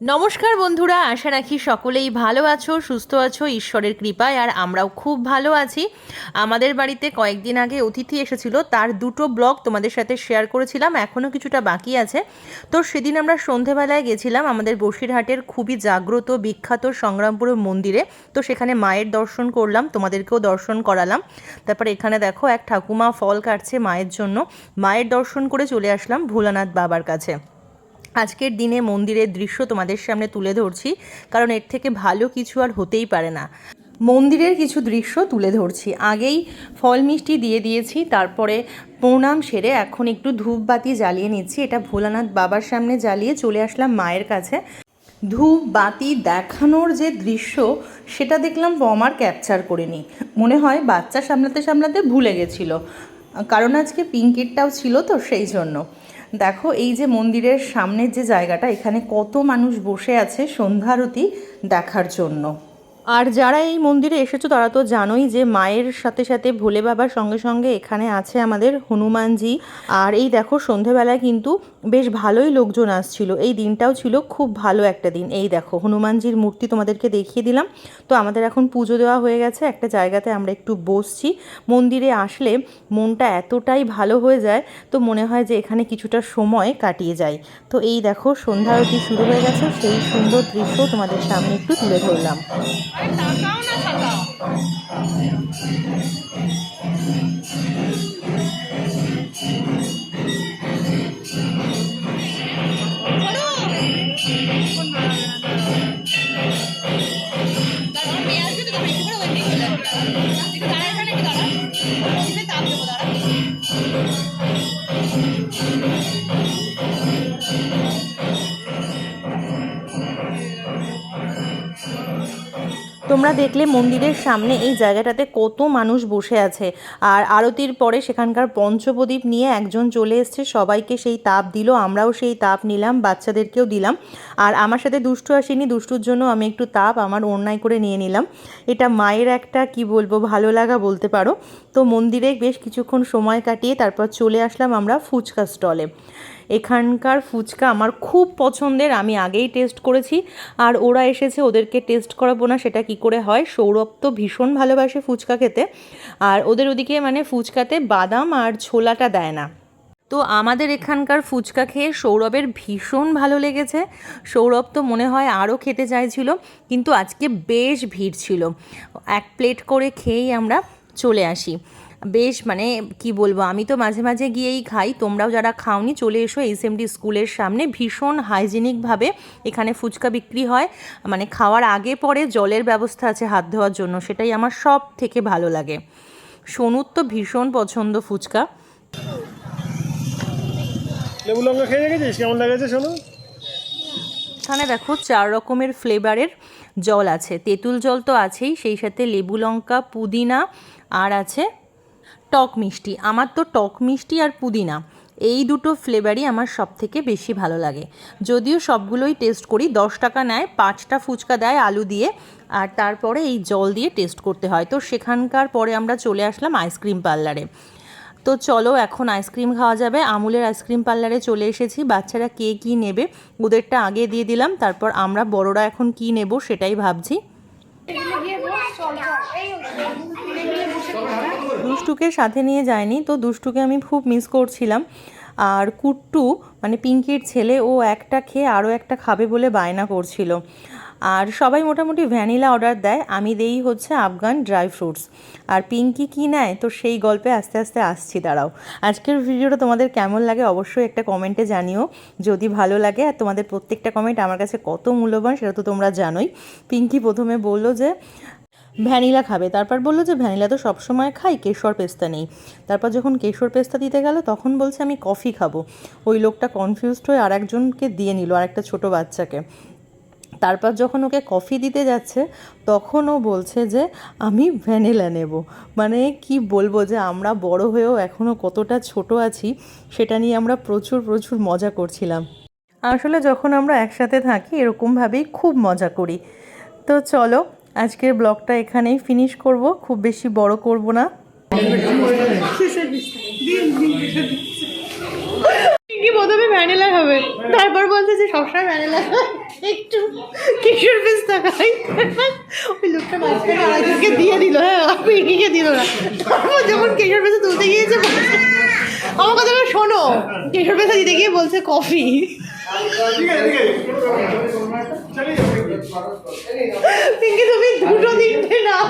নমস্কার বন্ধুরা, আশা রাখি সকলেই ভালো আছো, সুস্থ আছো, ঈশ্বরের কৃপায়, আর আমরাও খুব ভালো আছি। আমাদের বাড়িতে কয়েকদিন আগে অতিথি এসেছিল, তার দুটো ব্লগ তোমাদের সাথে শেয়ার করেছিলাম এখনও কিছুটা বাকি আছে। তো সেদিন আমরা সন্ধেবেলায় গেছিলাম আমাদের বসিরহাটের খুবই জাগ্রত, বিখ্যাত সংগ্রামপুর মন্দিরে। তো সেখানে মায়ের দর্শন করলাম, তোমাদেরকেও দর্শন করালাম। তারপরে এখানে দেখো, এক ঠাকুমা ফল কাটছে মায়ের জন্য। মায়ের দর্শন করে চলে আসলাম ভোলানাথ বাবার কাছে। আজকের দিনে মন্দিরের দৃশ্য তোমাদের সামনে তুলে ধরছি, কারণ এর থেকে ভালো কিছু আর হতেই পারে না। মন্দিরের কিছু দৃশ্য তুলে ধরছি। আগেই ফল মিষ্টি দিয়ে দিয়েছি, তারপরে প্রণাম সেরে এখন একটু ধূপবাতি জ্বালিয়ে নিচ্ছি। এটা ভোলানাথ বাবার সামনে জ্বালিয়ে চলে আসলাম মায়ের কাছে। ধূপ বাতি দেখানোর যে দৃশ্য, সেটা দেখলাম আমার ক্যাপচার করে নি। মনে হয় বাচ্চা সামলাতে সামলাতে ভুলে গেছিল। কারণ আজকে পিঙ্কিরটাও ছিল তো সেই জন্য। দেখো, এই যে মন্দিরের সামনের যে জায়গাটা, এখানে কত মানুষ বসে আছে সন্ধ্যারতি দেখার জন্য। আর যারা এই মন্দিরে এসেছ, তারা তো জানোই যে মায়ের সাথে সাথে ভোলে বাবার সঙ্গে সঙ্গে এখানে আছে আমাদের হনুমানজি। আর এই দেখো, সন্ধেবেলায় কিন্তু বেশ ভালোই লোকজন আসছিল। এই দিনটাও ছিল খুব ভালো একটা দিন। এই দেখো, হনুমানজির মূর্তি তোমাদেরকে দেখিয়ে দিলাম। তো আমাদের এখন পুজো দেওয়া হয়ে গেছে। একটা জায়গাতে আমরা একটু বসছি। মন্দিরে আসলে মনটা এতটাই ভালো হয়ে যায়, তো মনে হয় যে এখানে কিছুটা সময় কাটিয়ে যায় তো এই দেখো, সন্ধ্যা আরতি শুরু হয়ে গেছে। সেই সুন্দর দৃশ্য তোমাদের সামনে একটু তুলে ধরলাম। তাকাও না তাকাও। পেঁয়াজ দিয়ে তুমি একটু করে ওই দিকে চলে দাঁড়াও দাঁড়াও। তোমরা দেখলে মন্দিরের সামনে এই জায়গাটাতে কত মানুষ বসে আছে। আর আরতির পরে সেখানকার পঞ্চপ্রদীপ নিয়ে একজন চলে এসছে, সবাইকে সেই তাপ দিল, আমরাও সেই তাপ নিলাম, বাচ্চাদেরকেও দিলাম। আর আমার সাথে দুষ্টু আসেনি, দুষ্টুর জন্য আমি একটু তাপ আমার অন্যায় করে নিয়ে নিলাম। এটা মায়ের একটা, কি বলব, ভালো লাগা বলতে পারো। তো মন্দিরে বেশ কিছুক্ষণ সময় কাটিয়ে তারপর চলে আসলাম আমরা ফুচকা স্টলে। এখানকার ফুচকা আমার খুব পছন্দের, আমি আগেই টেস্ট করেছি। আর ওরা এসেছে ওদেরকে টেস্ট করাবো না, সেটা কি করে হয়? সৌরভ তো ভীষণ ভালোবাসে ফুচকা খেতে। আর ওদের ওদিকে মানে ফুচকাতে বাদাম আর ছোলাটা দেয় না। তো আমাদের এখানকার ফুচকা খেয়ে সৌরভের ভীষণ ভালো লেগেছে। সৌরভ তো মনে হয় আরও খেতে চাইছিল, কিন্তু আজকে বেশ ভিড় ছিল। এক প্লেট করে খেয়েই আমরা চলে আসি। বেশ মানে কি বলব আমি তো মাঝে মাঝে গিয়েই খাই। তোমরাও যারা খাওনি চলে এসো এসএমডি স্কুলের সামনে। ভীষণ হাইজেনিকভাবে এখানে ফুচকা বিক্রি হয়। মানে খাওয়ার আগে পরে জলের ব্যবস্থা আছে হাত ধোয়ার জন্য সেটাই আমার সব থেকে ভালো লাগে। সোনুর তো ভীষণ পছন্দ ফুচকা। লেবু লঙ্কা খেয়ে দেখেছিস কেমন লেগেছে শোনো এখানে দেখো চার রকমের ফ্লেভারের জল আছে। তেঁতুল জল তো আছেই সেই সাথে লেবু লঙ্কা পুদিনা আর আছে টক মিষ্টি। আমার তো টক মিষ্টি আর পুদিনা, এই দুটো ফ্লেভারই আমার সব থেকে বেশি ভালো লাগে। যদিও সবগুলোই টেস্ট করি, দশ টাকা নেয়, পাঁচটা ফুচকা দেয় আলু দিয়ে, আর তারপরে এই জল দিয়ে টেস্ট করতে হয়। তো সেখানকার পরে আমরা চলে আসলাম আইসক্রিম পার্লারে তো চলো, এখন আইসক্রিম খাওয়া যাবে। আমুলের আইসক্রিম পার্লারে চলে এসেছি। বাচ্চারা কে কী নেবে, ওদেরটা আগে দিয়ে দিলাম। তারপর আমরা বড়রা এখন কি নেব সেটাই ভাবছি। দুষ্টুকে সাথে নিয়ে যায়নি, তো দুষ্টুকে আমি খুব মিস করছিলাম। আর কুট্টু মানে পিঙ্কির ছেলে, ও একটা খেয়ে আরও একটা খাবে বলে বায়না করছিল। আর সবাই মোটামুটি ভ্যানিলা অর্ডার দেয়, আমি দেই হচ্ছে আফগান ড্রাই ফ্রুটস। আর পিঙ্কি কী নেয়, তো সেই গল্পে আস্তে আস্তে আসছি, দাঁড়াও। আজকের ভিডিওটা তোমাদের কেমন লাগে অবশ্যই একটা কমেন্টে জানিও। যদি ভালো লাগে, আর তোমাদের প্রত্যেকটা কমেন্ট আমার কাছে কত মূল্যবান, সেটা তো তোমরা জানোই। পিঙ্কি প্রথমে বলল যে ভ্যানিলা খাবে। তারপর বলল যে, ভ্যানিলা তো সবসময় খাই, কেশর পেস্তা নেই। তারপর যখন কেশর পেস্তা দিতে গেল, তখন বলছে, আমি কফি খাব। ওই লোকটা কনফিউজড হয়ে আর একজনকে দিয়ে নিল আর একটা ছোটো বাচ্চাকে। তারপর যখন ওকে কফি দিতে যাচ্ছে, তখন ও বলছে যে, আমি ভ্যানিলা নেব। মানে কি বলব যে, আমরা বড় হয়েও এখনও কতটা ছোট আছি, সেটা নিয়ে আমরা প্রচুর প্রচুর মজা করছিলাম। আসলে যখন আমরা একসাথে থাকি, এরকমভাবেই খুব মজা করি। তো চলো আজকের ব্লগটা এখানেই ফিনিশ করব খুব বেশি বড় করব না। কি প্রথমে ভ্যানিলা হবে তারপর বলছে যে সবসময় ভ্যানিলা একটু কিশোর পিস্তা খাই। ওই লোকটা মাঝখানে আরেকজনকে দিয়ে দিল হ্যাঁ পিঙ্কিকে দিল না। তারপর যখন কিশোর পিস্তা তুলতে গিয়েছে আমার কথাটা শোনো। কিশোর পিস্তা দিতে গিয়ে বলছে কফি পিঙ্কি তুমি দুটো তিনটে নাও।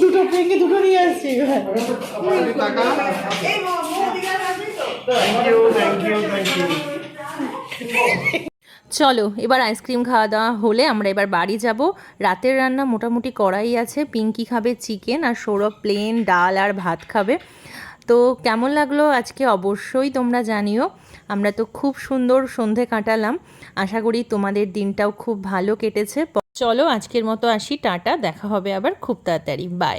দুটো পিঙ্কি দুটো নিয়ে আসছি চলো এবার আইসক্রিম খাওয়া দাওয়া হলে আমরা এবার বাড়ি যাব। রাতের রান্না মোটামুটি করাই আছে। পিঙ্কি খাবে চিকেন আর সৌরভ প্লেন ডাল আর ভাত খাবে। তো কেমন লাগল আজকে? অবশ্যই তোমরা জানিও। আমরা তো খুব সুন্দর সন্ধে কাটালাম। আশা করি তোমাদের দিনটাও খুব ভালো কেটেছে। চলো আজকের মতো আসি। টাটা। দেখা হবে আবার খুব তাড়াতাড়ি। বাই।